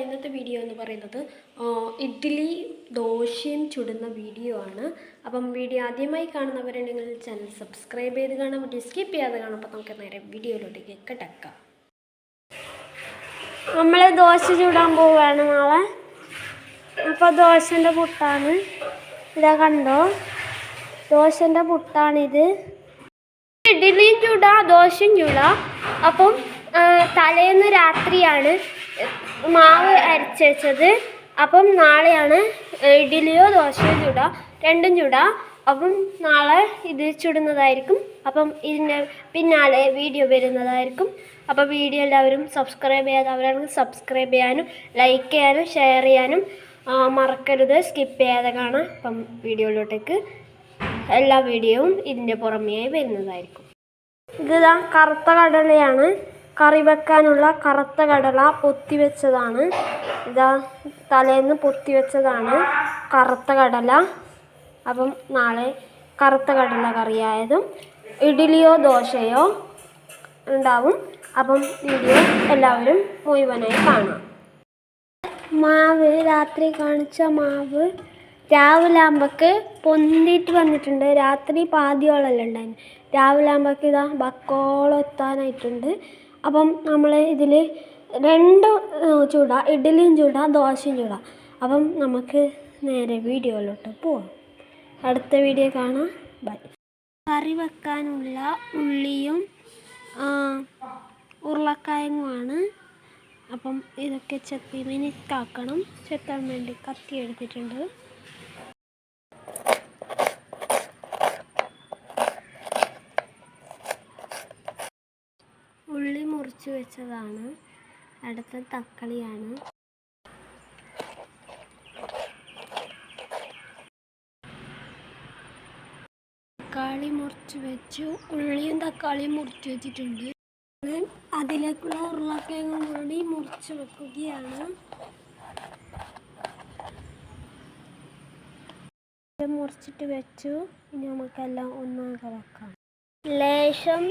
അപ്പോൾ ഇന്നത്തെ വീഡിയോ എന്ന് പറയുന്നത് ഇഡ്ഡലി ദോശയും ചുടുന്ന വീഡിയോ ആണ്. അപ്പം വീഡിയോ ആദ്യമായി കാണുന്നവരുണ്ടെങ്കിൽ ചാനൽ സബ്സ്ക്രൈബ് ചെയ്ത് കാണാൻ പറ്റും സ്കിപ്പ് ചെയ്യാതെ കാണാം അപ്പോൾ നമുക്ക് നേരെ വീഡിയോയിലോട്ടേക്ക് കിടക്കാം. നമ്മൾ ദോശ ചൂടാൻ പോവുകയാണ് നാളെ. അപ്പോൾ ദോശന്റെ പുട്ടാണ്. ഇതാ കണ്ടോ? ദോശന്റെ പുട്ടാണിത്. ഇഡ്ഡലിയും ചൂടാ ദോശയും ചൂടാ. അപ്പം തലേന്ന് രാത്രിയാണ് മാവ് അരച്ച് വെച്ചത്. അപ്പം നാളെയാണ് ഇഡ്ഡലിയോ ദോശയോ ചൂടാ രണ്ടും ചൂടാ. അപ്പം നാളെ ഇത് ചുടുന്നതായിരിക്കും. അപ്പം ഇതിന്റെ പിന്നാലെ വീഡിയോ വരുന്നതായിരിക്കും. അപ്പം വീഡിയോ എല്ലാവരും സബ്സ്ക്രൈബ് ചെയ്യാത്തവരാണെങ്കിൽ സബ്സ്ക്രൈബ് ചെയ്യാനും ലൈക്ക് ചെയ്യാനും ഷെയർ ചെയ്യാനും മറക്കരുത്. സ്കിപ്പ് ചെയ്യാതെ കാണാം. അപ്പം വീഡിയോയിലോട്ടേക്ക് എല്ലാ വീഡിയോയും ഇതിന്റെ പുറമെയായി വരുന്നതായിരിക്കും. ഇതാ കറുത്ത കടലയാണ്. കറി വെക്കാനുള്ള കറുത്ത കടല പൊത്തി വെച്ചതാണ് ഇതാ തലേന്ന് പൊത്തി വെച്ചതാണ് കറുത്ത കടല. അപ്പം നാളെ കറുത്ത കടല കറിയായതും ഇഡ്ഡലിയോ ദോശയോ ഉണ്ടാവും. അപ്പം വീഡിയോ എല്ലാവരും മുഴുവനായി കാണാം. മാവ് രാത്രി കാണിച്ച മാവ് രാവിലെ ആകുമ്പോൾക്ക് പൊന്തിയിട്ട് വന്നിട്ടുണ്ട്. രാത്രി പാതിയോളെല്ലാം ഉണ്ടായിരുന്നു രാവിലെ ആകുമ്പോൾക്ക് ഇതാ ബക്കോളം എത്താനായിട്ടുണ്ട് അപ്പം നമ്മൾ ഇതിൽ രണ്ട് ചൂട ഇഡ്ഡലിയും ചൂട ദോശയും ചൂട. അപ്പം നമുക്ക് നേരെ വീഡിയോയിലോട്ട് പോവാം. അടുത്ത വീഡിയോ കാണാം. ബൈ. കറി വെക്കാനുള്ള ഉള്ളിയും ഉരുളക്കായങ്ങുമാണ് അപ്പം ഇതൊക്കെ ചെത്തി മിനിറ്റാക്കണം ചെത്താൻ വേണ്ടി കത്തി എടുത്തിട്ടുണ്ട്. മുറിച്ച് വെച്ചതാണ്. അടുത്ത തക്കളിയാണ്. തക്കാളി മുറിച്ച് വെച്ചു. ഉള്ളിയും തക്കാളിയും മുറിച്ച് വെച്ചിട്ടുണ്ട്. അതിലേക്കുള്ള ഉരുളക്കിഴങ്ങും കൂടി മുറിച്ച് വെക്കുകയാണ്. മുറിച്ചിട്ട് വെച്ചു. ഇനി നമുക്കെല്ലാം ഒന്നാകെ വെക്കാം. ലേശം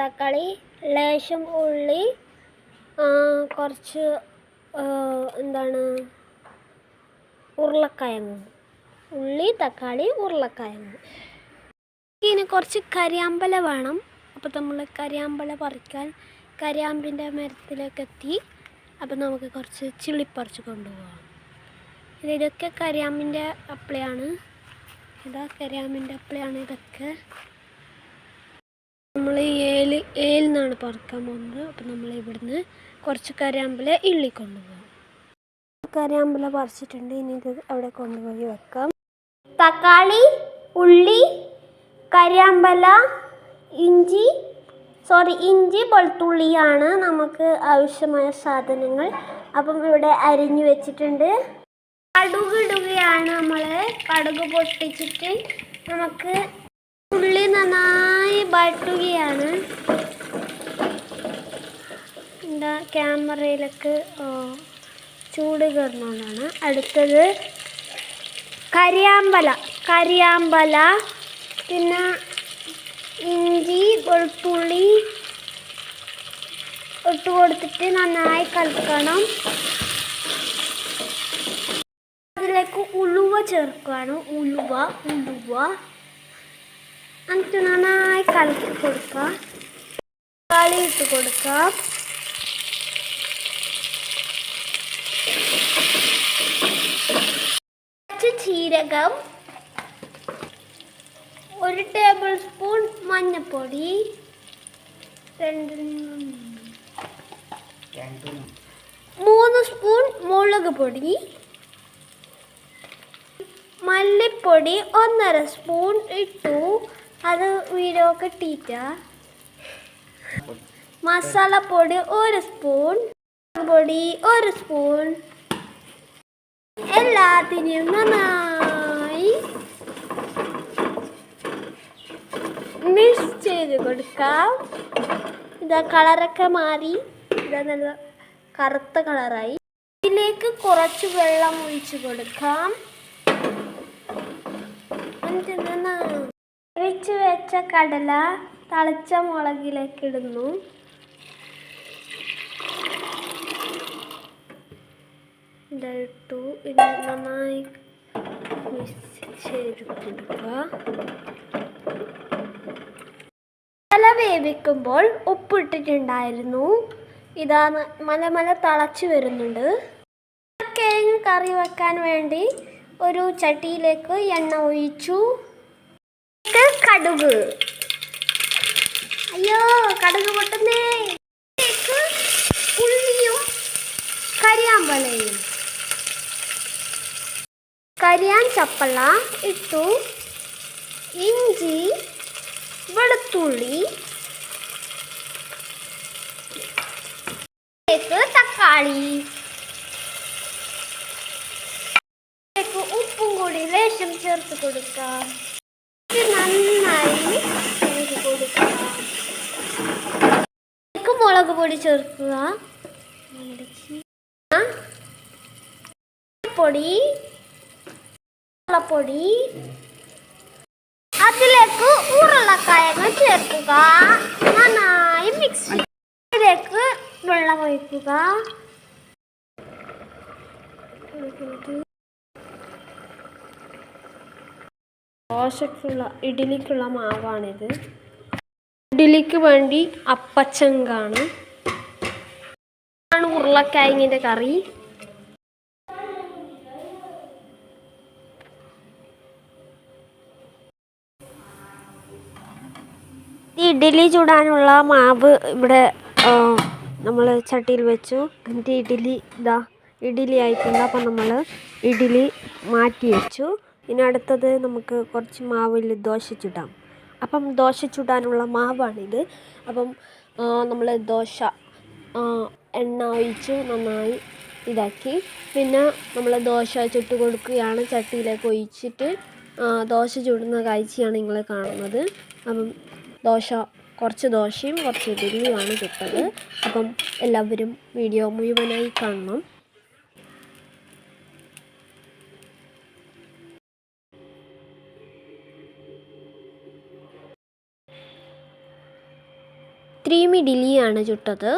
തക്കാളി ലേശം ഉള്ളി കുറച്ച് എന്താണ് ഉരുളക്കിഴങ്ങ്. ഉള്ളി തക്കാളി ഉരുളക്കിഴങ്ങ്. ഇനി കുറച്ച് കരിയാമ്പല വേണം. അപ്പോൾ നമ്മൾ കരിയാമ്പല പറിക്കാൻ കരിയാമ്പിന്റെ മരത്തിലേക്ക് എത്തി അപ്പോൾ നമുക്ക് കുറച്ച് ചിള്ളിപ്പറിച്ച് കൊണ്ടുപോകാം ഇത് ഇതൊക്കെ കരിയാമ്പിന്റെ അപ്പളയാണ്. ഇതാ കരിയാമ്പിന്റെ അപ്പളയാണ് ഇതൊക്കെ. നമ്മൾ ഏൽ ഏലിൽ നിന്നാണ് പറക്കാൻ പോകുന്നത്. അപ്പോൾ നമ്മൾ ഇവിടുന്ന് കുറച്ച് കരിയാമ്പല ഇള്ളി കൊണ്ടുപോകാം. കരിയാമ്പല പറിച്ചിട്ടുണ്ട്. ഇനി ഇത് അവിടെ കൊണ്ടുപോയി വെക്കാം. തക്കാളി ഉള്ളി കരിയാമ്പല ഇഞ്ചി സോറി ഇഞ്ചി വെളുത്തുള്ളിയാണ് നമുക്ക് ആവശ്യമായ സാധനങ്ങൾ. അപ്പം ഇവിടെ അരിഞ്ഞു വെച്ചിട്ടുണ്ട്. കടുക് ഇടുകയാണ് നമ്മൾ കടുക് പൊട്ടിച്ചിട്ട് നമുക്ക് ഉള്ളി നന്നായി വഴറ്റുകയാണ്. എന്താ ക്യാമറയിലൊക്കെ ചൂട് കയറുന്നതാണ് അടുത്തത് കരിയാമ്പല കരിയാമ്പല പിന്നെ ഇഞ്ചി വെളുത്തുള്ളി ഇട്ട് കൊടുത്തിട്ട് നന്നായി കലക്കണം. അതിലേക്ക് ഉലുവ ചേർക്കുകയാണ്. ഉലുവ ഉലുവ. എന്നിട്ട് നന്നായി കലക്കി കൊടുക്കാം. കളി ഇട്ട് കൊടുക്കാം. കുറച്ച് ജീരകം ഒരു ടേബിൾ സ്പൂൺ മഞ്ഞൾപ്പൊടി രണ്ട് മൂന്ന് സ്പൂൺ മുളക് പൊടി മല്ലിപ്പൊടി ഒന്നര സ്പൂൺ ഇട്ടു. അത് വീഡിയോ കിട്ടിയിട്ട പൊടി ഒരു സ്പൂൺ. പൊടി ഒരു സ്പൂൺ. എല്ലാത്തിനും നന്നായി മിക്സ് ചെയ്ത് കൊടുക്കാം. ഇതാ കളറൊക്കെ മാറി. ഇതാ നല്ല കറുത്ത കളറായി ഇതിലേക്ക് കുറച്ച് വെള്ളം ഒഴിച്ചു കൊടുക്കാം. എന്നിട്ട് നന്നായി വേവിച്ച് വെച്ച കടല തളിച്ച മുളകിലേക്ക് ഇടുന്നു. ഇതായിട്ടു ഇത് നന്നായി തല വേവിക്കുമ്പോൾ ഉപ്പിട്ടിട്ടുണ്ടായിരുന്നു. ഇതാ മല മല തളച്ചു വരുന്നുണ്ട്. കിഴങ്ങ് കറി വെക്കാൻ വേണ്ടി ഒരു ചട്ടിയിലേക്ക് എണ്ണ ഒഴിച്ചു. കടുക്. അയ്യോ കടുക് പൊട്ടുന്നേ. ഉള്ളിയും കരിയാമ്പലയും. കരിയാൻ ചപ്പള ഇട്ടു. ഇഞ്ചി വെളുത്തുള്ളി. തക്കാളി. ഉപ്പും കൂടി ലേശം ചേർത്ത് കൊടുക്കാം. നന്നായി ഇളക്കി കൊടുക്കുക മുളക് പൊടി ചേർക്കുക. പൊടി പൊടി അതിലേക്ക് ഉരുളക്കായങ്ങൾ ചേർക്കുക. നന്നായി മിക്സ് ഇതിലേക്ക് വെള്ളം ഒഴിക്കുക. ദോശക്കുള്ള ഇഡ്ഡലിക്കുള്ള മാവാണിത്. ഇഡ്ഡലിക്ക് വേണ്ടി അപ്പച്ചങ്കാണ്. ആണ് ഉരുളക്കായങ്ങിന്റെ കറി. ഇഡ്ഡലി ചൂടാനുള്ള മാവ് ഇവിടെ നമ്മൾ ചട്ടിയിൽ വെച്ചു. എന്നിട്ട് ഇഡ്ഡലി ഇതാ ഇഡ്ഡലി ആയിട്ടുണ്ട് അപ്പം നമ്മൾ ഇഡ്ഡലി മാറ്റി വെച്ചു. ഇനി അടുത്തത് നമുക്ക് കുറച്ച് മാവിൽ ദോശ ചുടാം. അപ്പം ദോശ ചുടാനുള്ള മാവാണിത്. അപ്പം നമ്മൾ ദോശ എണ്ണ ഒഴിച്ച് നന്നായി ഇതാക്കി. പിന്നെ നമ്മൾ ദോശ ചുട്ട് കൊടുക്കുകയാണ്. ചട്ടിയിലേക്ക് ഒഴിച്ചിട്ട് ദോശ ചുടുന്ന കാഴ്ചയാണ് നിങ്ങൾ കാണുന്നത്. അപ്പം ദോശ കുറച്ച് ദോശയും കുറച്ച് ഇഡ്ഡലിയുമാണ് ചുട്ടത്. അപ്പം എല്ലാവരും വീഡിയോ മുഴുവനായി കാണണം. ഇത്രയും ഇഡ്ഡലിയാണ് ചുട്ടത്.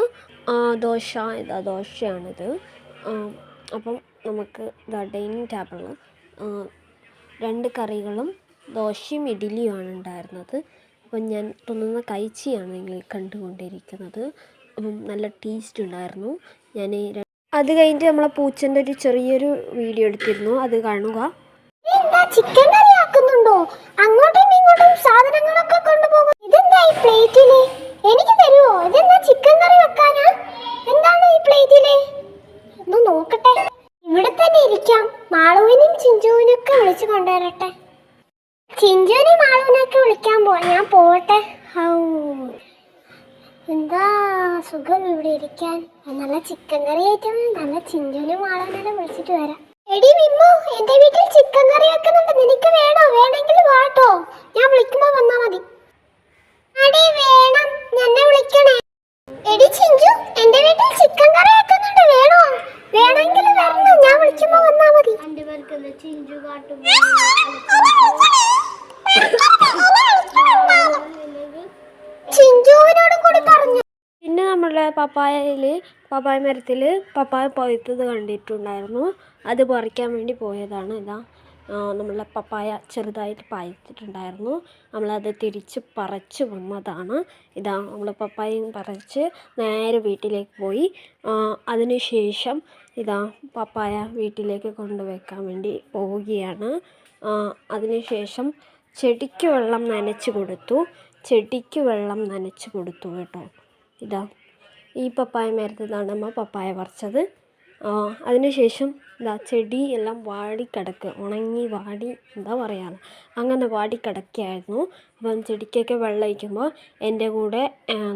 ദോശ. ഇതാ ദോശയാണിത്. അപ്പം നമുക്ക് ഇതാ ഡൈനിങ് ടേബിളിൽ രണ്ട് കറികളും ദോശയും ഇഡ്ഡലിയുമാണ് ഉണ്ടായിരുന്നത്. അപ്പം ഞാൻ തുന്നുന്ന കഴിച്ചിയാണ് നിങ്ങൾ കണ്ടുകൊണ്ടിരിക്കുന്നത്. അപ്പം നല്ല ടേസ്റ്റ് ഉണ്ടായിരുന്നു. ഞാൻ അത് കഴിഞ്ഞിട്ട് നമ്മളെ പൂച്ചന്റെ ഒരു ചെറിയൊരു വീഡിയോ എടുത്തിരുന്നു. അത് കാണുക. ചിക്കൻ കറി ആക്കുന്നുണ്ടോ? അങ്ങോട്ടും ഇങ്ങോട്ടും സാധനങ്ങളൊക്കെ കൊണ്ടുപോകും ചിഞ്ചുവിനും മാളൂനൊക്കെ വിളിക്കാൻ പോവാ ഞാൻ പോവട്ടെ. ഔ എന്താ സുഖം ഇവിടെ ഇരിക്കാൻ? നല്ല ചിക്കൻ കറി ആയിട്ടും നല്ല ചിഞ്ചുവിനെ മാളൂനെ വിളിച്ചിട്ട് വരാം. എടി മിമ്മു എന്റെ വീട്ടിൽ ചിക്കൻ കറി വെക്കുന്നുണ്ട്. നിനക്ക് വേണോ? വേണമെങ്കിൽ വാട്ടോ ഞാൻ വന്നാ മതി. വേണം. വിളിക്കണേ. എടി ചിഞ്ചു വീട്ടിൽ ചിക്കൻ കറി വേണോ? വരണം ഞാൻ വിളിക്കുമ്പോ വന്നാ മതി. ചിഞ്ചു ചിഞ്ചുവിനോട് പപ്പായയിൽ പപ്പായ മരത്തിൽ പപ്പായ പഴുത്തത് കണ്ടിട്ടുണ്ടായിരുന്നു. അത് പറിക്കാൻ വേണ്ടി പോയതാണ്. ഇതാ നമ്മളെ പപ്പായ ചെറുതായിട്ട് പായിച്ചിട്ടുണ്ടായിരുന്നു നമ്മളത് തിരിച്ച് പറിച്ച് വന്നതാണ്. ഇതാ നമ്മൾ പപ്പായയും പറിച്ച് നേരെ വീട്ടിലേക്ക് പോയി. അതിനുശേഷം ഇതാ പപ്പായ വീട്ടിലേക്ക് കൊണ്ടുവയ്ക്കാൻ വേണ്ടി പോവുകയാണ്. അതിനുശേഷം അതിന് ശേഷം ചെടിക്ക് വെള്ളം നനച്ച് കൊടുത്തു. ചെടിക്ക് വെള്ളം നനച്ച് കൊടുത്തു കേട്ടോ. ഇതാ. ഈ പപ്പായ മരത്തിൽ നിന്നാണ് നമ്മൾ പപ്പായ പറിച്ചത്. അതിനുശേഷം ഇതാ ചെടി എല്ലാം വാടി വാടിക്കിടക്കുക ഉണങ്ങി വാടി എന്താ പറയുക അങ്ങനെ വാടി കിടക്കുകയായിരുന്നു. അപ്പം ചെടിക്കൊക്കെ വെള്ളം ഒഴിക്കുമ്പോൾ എന്റെ കൂടെ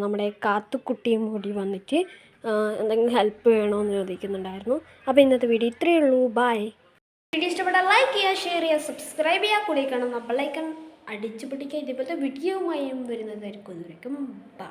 നമ്മുടെ കാത്തുക്കുട്ടിയും കൂടി വന്നിട്ട് എന്തെങ്കിലും ഹെൽപ്പ് വേണമെന്ന് ചോദിക്കുന്നുണ്ടായിരുന്നു. അപ്പോൾ ഇന്നത്തെ വീഡിയോ ഇത്രയേ ഉള്ളൂ. ബായ് വീഡിയോ ഇഷ്ടപ്പെട്ടാൽ ലൈക്ക് ചെയ്യുക ഷെയർ ചെയ്യുക സബ്സ്ക്രൈബ് ചെയ്യുക. കൂടിക്കണം നമ്മളേക്കാൻ ബെല്ലൈക്കൺ അടിച്ചു പിടിക്കുക ഇതുപോലത്തെ വീഡിയോയുമായും വരുന്നതായിരിക്കും ബൈ